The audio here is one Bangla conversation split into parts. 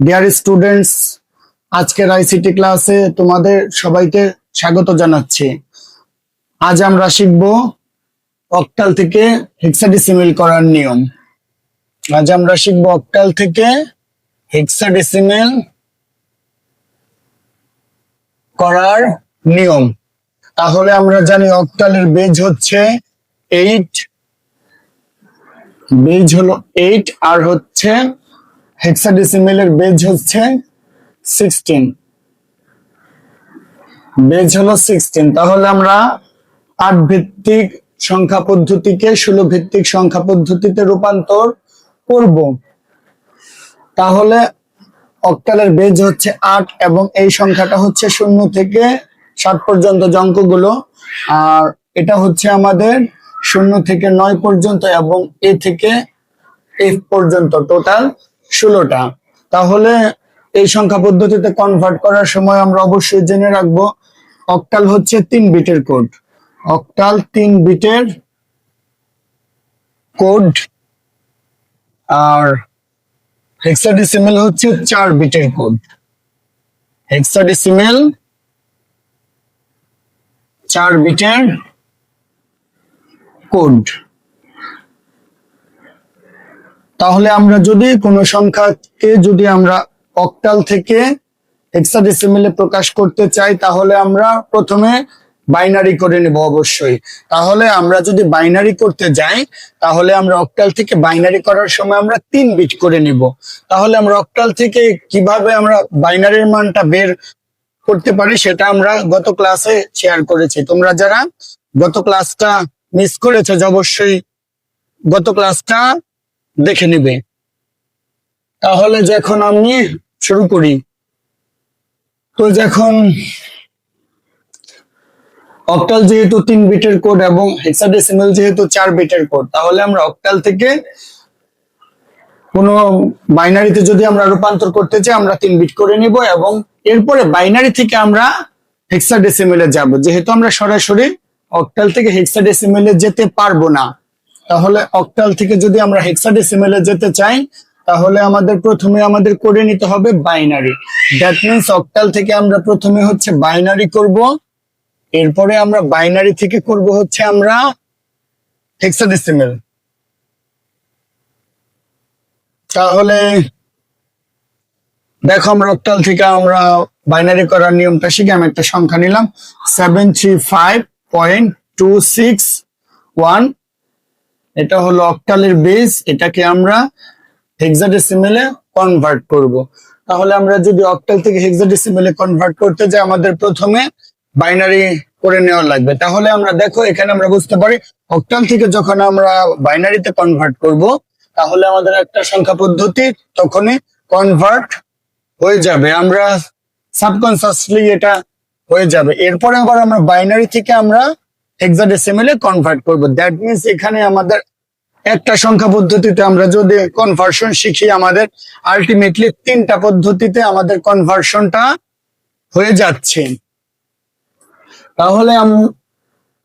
ডিয়ার স্টুডেন্টস আজকের আইসিটি ক্লাসে তোমাদের সবাইকে স্বাগত জানাচ্ছি। আজ আমরা শিখব অক্টাল থেকে হেক্সাডেসিমেল করার নিয়ম। আজ আমরা শিখব অক্টাল থেকে হেক্সাডেসিমেল করার নিয়ম। তাহলে আমরা জানি অক্টালের বেজ হচ্ছে এইট বেজ হলো এইট আর হচ্ছে হেক্সাডেসিমেলের বেজ হচ্ছে সিক্সটিন বেজ হলো সিক্সটিন তাহলে আমরা আট ভিত্তিক সংখ্যা পদ্ধতিকে ষোলো ভিত্তিক সংখ্যা পদ্ধতিতে রূপান্তর করব। তাহলে অক্টালের বেজ হচ্ছে আট এবং এই সংখ্যাটা হচ্ছে শূন্য থেকে সাত পর্যন্ত যে আর এটা হচ্ছে আমাদের শূন্য থেকে নয় পর্যন্ত এবং এ থেকে এফ পর্যন্ত। টোটাল ষোলোটা। তাহলে এই সংখ্যা পদ্ধতিতে কনভার্ট করার সময় আমরা অবশ্যই জেনে রাখব অক্টাল হচ্ছে তিন বিটের কোড অক্টাল তিন বিটের কোড আর হেক্সাডেসিমেল হচ্ছে চার বিটের কোড হেক্সাডেসিমেল চার বিটের কোড তাহলে আমরা যদি কোনো সংখ্যাকে যদি আমরা অক্টাল থেকে হেক্সাডেসিমেলে প্রকাশ করতে চাই, তাহলে আমরা প্রথমে বাইনারি করে নেব অবশ্যই। তাহলে আমরা যদি বাইনারি করতে যাই, তাহলে আমরা অক্টাল থেকে বাইনারি করার সময় আমরা তিন বিট করে নিব। তাহলে আমরা অক্টাল থেকে কীভাবে আমরা বাইনারির মানটা বের করতে পারি, সেটা আমরা গত ক্লাসে শেয়ার করেছি। তোমরা যারা গত ক্লাসটা মিস করেছ অবশ্যই গত ক্লাসটা দেখে নিবে। তাহলে যখন আমি শুরু করি, তো যখন অক্টাল যেহেতু তিন বিটের কোড এবং হেক্সাডেসিমাল যেহেতু চার বিটের কোড তাহলে আমরা অক্টাল থেকে কোনো বাইনারিতে যদি আমরা রূপান্তর করতে চাই, আমরা তিন বিট করে নিব এবং এরপরে বাইনারি থেকে আমরা হেক্সাডেসিমেলে যাব। যেহেতু আমরা সরাসরি অক্টাল থেকে হেক্সাডেসিমেলে যেতে পারব না তাহলে অক্টাল থেকে যদি আমরা হেক্সাডেসিমেলে যেতে চাই, তাহলে আমাদের প্রথমে আমাদের করে নিতে হবে বাইনারি দ্যাট মিনস অক্টাল থেকে আমরা প্রথমে হচ্ছে বাইনারি করব, এরপরে আমরা বাইনারি থেকে করব হচ্ছে আমরা হেক্সাডেসিমেল তাহলে দেখো আমরা অক্টাল থেকে আমরা বাইনারি করার নিয়মটা শিখে আমি একটা সংখ্যা নিলাম seven three five point two six one এটা হলো অক্টালের বেস এটাকে আমরা হেক্সাডেসিমেলে কনভার্ট করব। তাহলে আমরা যদি অক্টাল থেকে হেক্সাডেসিমেলে কনভার্ট করতে যাই, আমাদের প্রথমে বাইনারি করে নেওয়া লাগবে। তাহলে আমরা দেখো, এখানে আমরা বুঝতে পারি, অক্টাল থেকে যখন আমরা বাইনারিতে কনভার্ট করব, তাহলে আমাদের একটা সংখ্যা পদ্ধতি তখনই কনভার্ট হয়ে যাবে। আমরা সাবকনসিয়াসলি এটা হয়ে যাবে। এরপরে আবার আমরা বাইনারি থেকে আমরা হেক্সাডেসিমেলে কনভার্ট করব। দ্যাট মিনস এখানে আমাদের একটা সংখ্যা পদ্ধতিতে আমরা যদি কনভার্সন শিখি, আমাদের আলটিমেটলি তিনটা পদ্ধতিতে আমাদের কনভার্সনটা হয়ে যাচ্ছে। তাহলে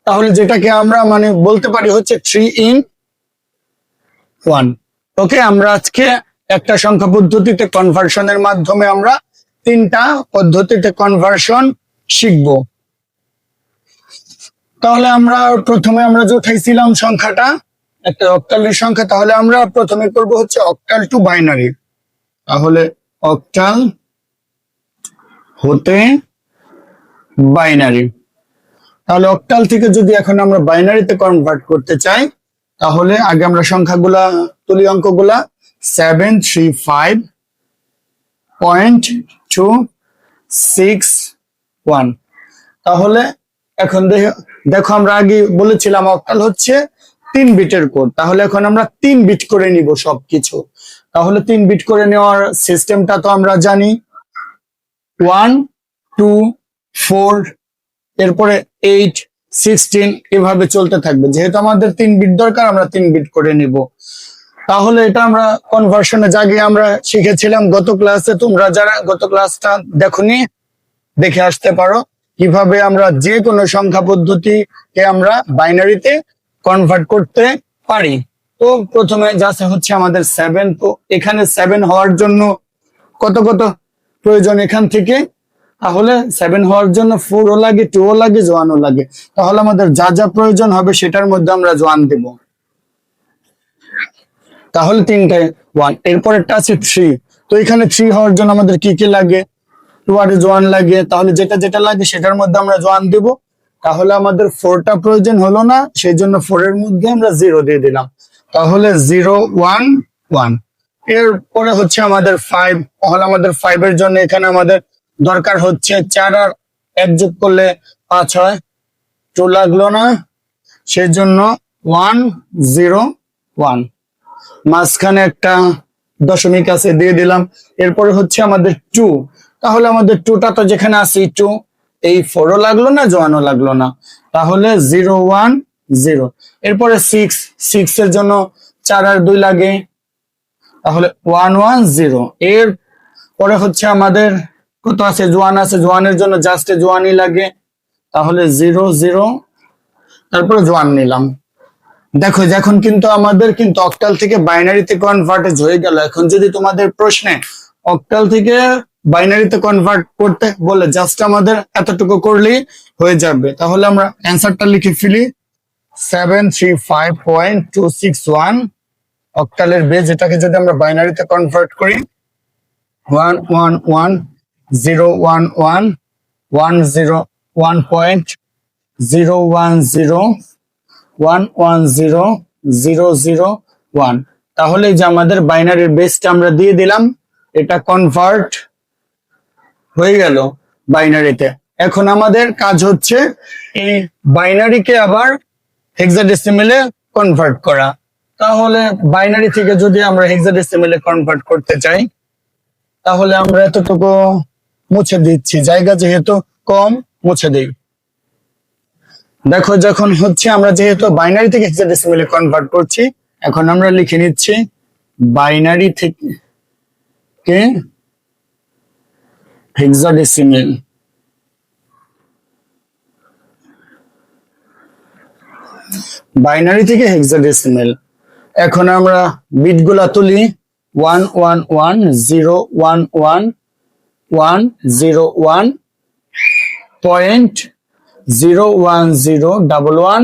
তাহলে যেটাকে আমরা মানে বলতে পারি হচ্ছে থ্রি ইন ওয়ান ওকে আমরা আজকে একটা সংখ্যা পদ্ধতিতে কনভার্সনের মাধ্যমে আমরা তিনটা পদ্ধতিতে কনভার্সন শিখব। তাহলে আমরা প্রথমে আমরা যে উঠাইছিলাম সংখ্যাটা, একটা অক্টালের সংখ্যা, তাহলে আমরা প্রথমে করব হচ্ছে অক্টাল টু বাইনারি। তাহলে অক্টাল হতে বাইনারি। তাহলে অক্টাল থেকে যদি এখন আমরা বাইনারিতে কনভার্ট করতে চাই, তাহলে আগে আমরা সংখ্যাগুলা, তুলি অঙ্কগুলা seven three five point two six one তাহলে এখন দেখো- দেখো, আমরা আগে বলেছিলাম, অক্টাল হচ্ছে তিন বিটের কোড। তাহলে এখন আমরা তিন বিট করে নিব সবকিছু। তাহলে তিন বিট করে নেওয়ার সিস্টেমটা তো আমরা জানি। ওয়ান, টু, ফোর, এরপরে এইট, সিক্সটিন, এভাবে চলতে থাকবে। যেহেতু আমাদের তিন বিট দরকার, আমরা তিন বিট করে নিব। তাহলে এটা আমরা কনভার্সনে জাগিয়ে আমরা শিখেছিলাম গত ক্লাসে তোমরা যারা গত ক্লাসটা দেখনি, দেখে আসতে পারো। কীভাবে আমরা যে কোনো সংখ্যা পদ্ধতিকে আমরা বাইনারিতে কনভার্ট করতে পারি? তো প্রথমে যাচ্ছে হচ্ছে আমাদের সেভেন তো এখানে সেভেন হওয়ার জন্য কত কত প্রয়োজন এখান থেকে? তাহলে সেভেন হওয়ার জন্য ফোরও লাগে টুও লাগে জোয়ানও লাগে। তাহলে আমাদের যা যা প্রয়োজন হবে সেটার মধ্যে আমরা জোয়ান দেব। তাহলে তিনটে ওয়ান এরপরেরটা আছে থ্রি তো এখানে থ্রি হওয়ার জন্য আমাদের কি কি লাগে? টু আর জোয়ান লাগে, তাহলে যেটা যেটা লাগে সেটার মধ্যে আমরা জোয়ান দিব। তাহলে আমাদের ফোরটা প্রয়োজন হলো না, সেই জন্য ফোরের মধ্যে আমরা জিরো দিয়ে দিলাম। তাহলে জিরো ওয়ান ওয়ান এরপরে হচ্ছে আমাদের ফাইভ তাহলে আমাদের ফাইভ এর জন্য এখানে আমাদের দরকার হচ্ছে চার আর এক যোগ করলে পাঁচ হয়। টু লাগল না। সেই জন্য ওয়ান জিরো ওয়ান মাঝখানে একটা দশমিক আছে, দিয়ে দিলাম। এরপরে হচ্ছে আমাদের টু তাহলে আমাদের টুটা তো যেখানে আছে টু এই ফোরও লাগল না জোয়ানও লাগল না। তাহলে জিরো ওয়ান জিরো এরপরে সিক্স সিক্স এর জন্য চার আর দুই লাগে। তাহলে ওয়ান ওয়ান জিরো এর পরে হচ্ছে আমাদের কত আছে? জোয়ান আছে জোয়ানের জন্য জাস্ট জোয়ানই লাগে। তাহলে জিরো জিরো তারপরে জোয়ান নিলাম। দেখো, এখন কিন্তু আমাদের কিন্তু অক্টাল থেকে বাইনারিতে কনভার্টেজ হয়ে গেল। এখন যদি তোমাদের প্রশ্নে অক্টাল থেকে বাইনারিতে কনভার্ট করতে বলে জাস্ট আমাদের এতটুকু করলেই হয়ে যাবে। তাহলে আমরা অ্যান্সারটা লিখে ফেলি। Seven three five point two six one অক্টালের base এটাকে যদি আমরা বাইনারিতে কনভার্ট করি one one one zero one one one zero one point zero one zero one one zero zero zero one তাহলে যে আমাদের বাইনারির বেসটা আমরা দিয়ে দিলাম, এটা কনভার্ট হয়ে গেল বাইনারিতে এখন আমাদের কাজ হচ্ছে এই বাইনারিকে আবার হেক্সাডেসিমেলে কনভার্ট করা। তাহলে বাইনারি থেকে যদি আমরা হেক্সাডেসিমেলে কনভার্ট করতে চাই, তাহলে আমরা এতটুকু মুছে দিচ্ছি। জায়গা যেহেতু কম, মুছে দিই। দেখো, যখন হচ্ছে আমরা যেহেতু বাইনারি থেকে হেক্সাডেসিমেলে কনভার্ট করছি, এখন আমরা লিখে নিচ্ছি বাইনারি থেকে হেক্সাডেসিমেল বাইনারি থেকে হেক্সাডেসিমেল এখন আমরা বিটগুলা তুলি। One one one zero one one one zero one point zero one zero double one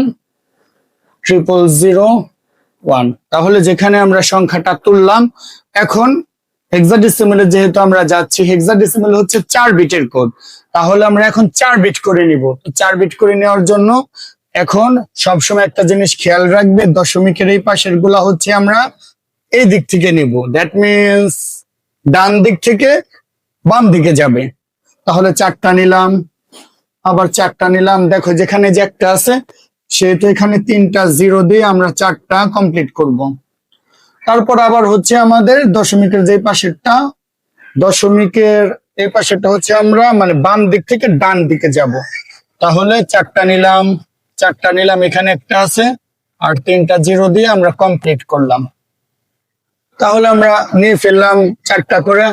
triple zero one তাহলে যেখানে আমরা সংখ্যাটা তুললাম, এখন হেক্সাডেসিমেলে যেহেতু আমরা যাচ্ছি হেক্সাডেসিমেল হচ্ছে চার বিটের কোড তাহলে আমরা এখন চার বিট করে নিব। চার বিট করে নেওয়ার জন্য এখন সবসময় একটা জিনিস খেয়াল রাখবে, দশমিকের এই পাশেরগুলা হচ্ছে আমরা এই দিক থেকে নিব। দ্যাট মিনস ডান দিক থেকে বাম দিকে যাবে। তাহলে চারটা নিলাম, আবার চারটা নিলাম। দেখো যেখানে যে একটা আছে, সেহেতু এখানে তিনটা জিরো দিয়ে আমরা চারটা কমপ্লিট করব। তারপর আবার হচ্ছে আমাদের দশমিকের যে পাশেরটা, দশমিকের এই পাশেরটা হচ্ছে আমরা মানে বাম দিক থেকে ডান দিকে যাব। তাহলে চারটা নিলাম চারটা নিলাম, এখানে একটা আছে, আর তিনটা জিরো দিয়ে আমরা কমপ্লিট করলাম। তাহলে আমরা নিয়ে ফেললাম চারটা করে।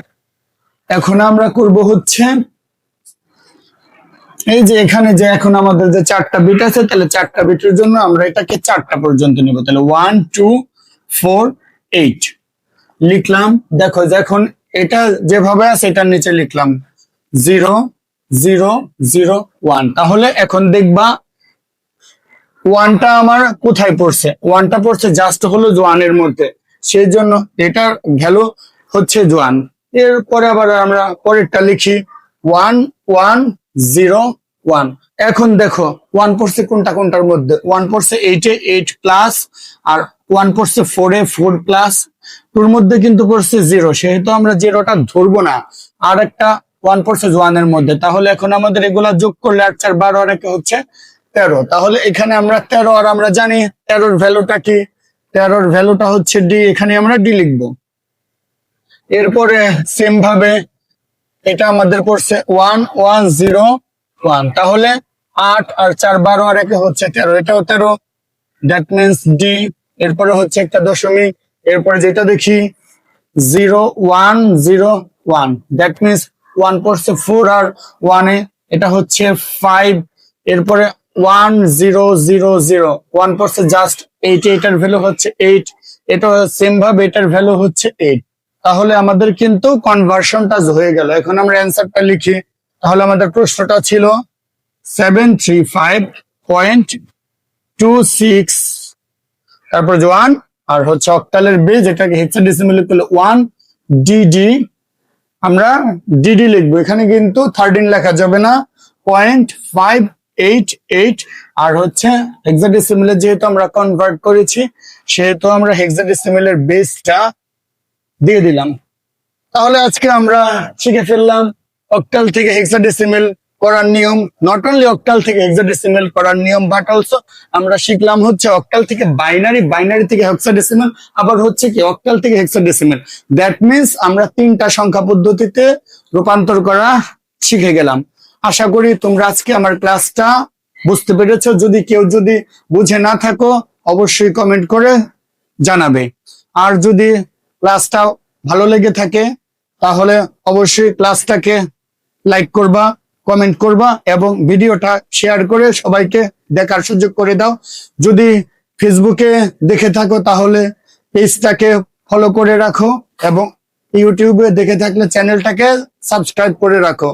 এখন আমরা করব হচ্ছে, এই যে এখানে যে এখন আমাদের যে চারটা বিট আছে, তাহলে চারটা বিটের জন্য আমরা এটাকে চারটা পর্যন্ত নিব। তাহলে ওয়ান টু ফোর এইট লিখলাম, দেখো যখন এটা যেভাবে আছে, এটার নিচে লিখলাম জিরো জিরো জিরো, ওয়ান। তাহলে এখন দেখবা ওয়ানটা আমার কোথায় পড়ছে? ওয়ানটা পড়ছে জাস্ট হলো জোয়ানের মধ্যে। সেই জন্য এটার ভ্যালু হচ্ছে জোয়ান। এরপরে আবার আমরা পরেরটা লিখি। ওয়ান ওয়ান জিরো ওয়ান এখন দেখো ওয়ান পড়ছে কোনটা, কোনটার মধ্যে? ওয়ান পড়ছে এইটে এইট প্লাস আর ওয়ান পড়ছে ফোরে ফোর প্লাস টুর মধ্যে কিন্তু পড়ছে জিরো সেহেতু আমরা জিরোটা ধরবো না। আর একটা ওয়ান পড়ছে ওয়ানের মধ্যে। তাহলে এখন আমাদের এগুলা যোগ করলে আট চার বারো আর একে হচ্ছে তেরো। তাহলে এখানে আমরা তেরো, আর আমরা জানি তেরোর ভ্যালুটা কি? তেরোর ভ্যালুটা হচ্ছে ডি এখানে আমরা ডি লিখব। এরপরে সেম ভাবে এটা আমাদের পড়ছে ওয়ান ওয়ান জিরো ওয়ান। তাহলে আট আর চার বারো আর একে হচ্ছে তেরো। এটাও তেরো। দ্যাট মিনস ডি এরপরে হচ্ছে একটা দশমিক। এরপরে যেটা দেখি, zero, one zero, one. That means one পড়ছে ফোর আর ওয়ানে। এটা হচ্ছে ফাইভ। এরপরে one, zero zero zero. One পড়ছে জাস্ট এইট। এটার ভ্যালু হচ্ছে এইট। এটা সেম ভাবে এটার ভ্যালু হচ্ছে এইট। তাহলে আমাদের কিন্তু কনভার্সনটা হয়ে গেল। এখন আমরা অ্যান্সারটা লিখি। তাহলে আমাদের প্রশ্নটা ছিল seven three five point two six তারপর ওয়ান আর হচ্ছে অক্টালের বেজ এটাকে হেক্সাডেসিমেল করলে ওয়ান ডিডি আমরা ডিডি লিখব। এখানে কিন্তু থার্টিন লেখা যাবে না পয়েন্ট ফাইভ এইট এইট আর হচ্ছে হেক্সাডেসিমেলের যেহেতু আমরা কনভার্ট করেছি, সেহেতু আমরা হেক্সাডেসিমেলের বেসটা দিয়ে দিলাম। তাহলে আজকে আমরা শিখে ফেললাম অক্টাল থেকে হেক্সাডেসিমেল করার নিয়ম নট অনলি অক্টাল থেকে হেক্সাডেসিমেল করার নিয়ম বাট অলসো আমরা শিখলাম হচ্ছে অক্টাল থেকে বাইনারি বাইনারি থেকে হেক্সাডেসিমেল আবার হচ্ছে কি অক্টাল থেকে হেক্সাডেসিমেল দ্যাট মিন্স আমরা তিনটা সংখ্যা পদ্ধতিতে রূপান্তর করা শিখে গেলাম। আশা করি তোমরা আজকে আমার ক্লাসটা বুঝতে পেরেছ। যদি কেউ যদি বুঝে না থাকো, অবশ্যই কমেন্ট করে জানাবে। আর যদি ক্লাসটা ভালো লেগে থাকে, তাহলে অবশ্যই ক্লাসটাকে লাইক করবা কমেন্ট করবা এবং ভিডিওটা শেয়ার করে সবাইকে দেখার সুযোগ করে দাও। যদি ফেসবুকে দেখে থাকো তাহলে পেজটাকে ফলো করে রাখো এবং ইউটিউবে দেখে থাকলে চ্যানেলটাকে সাবস্ক্রাইব করে রাখো।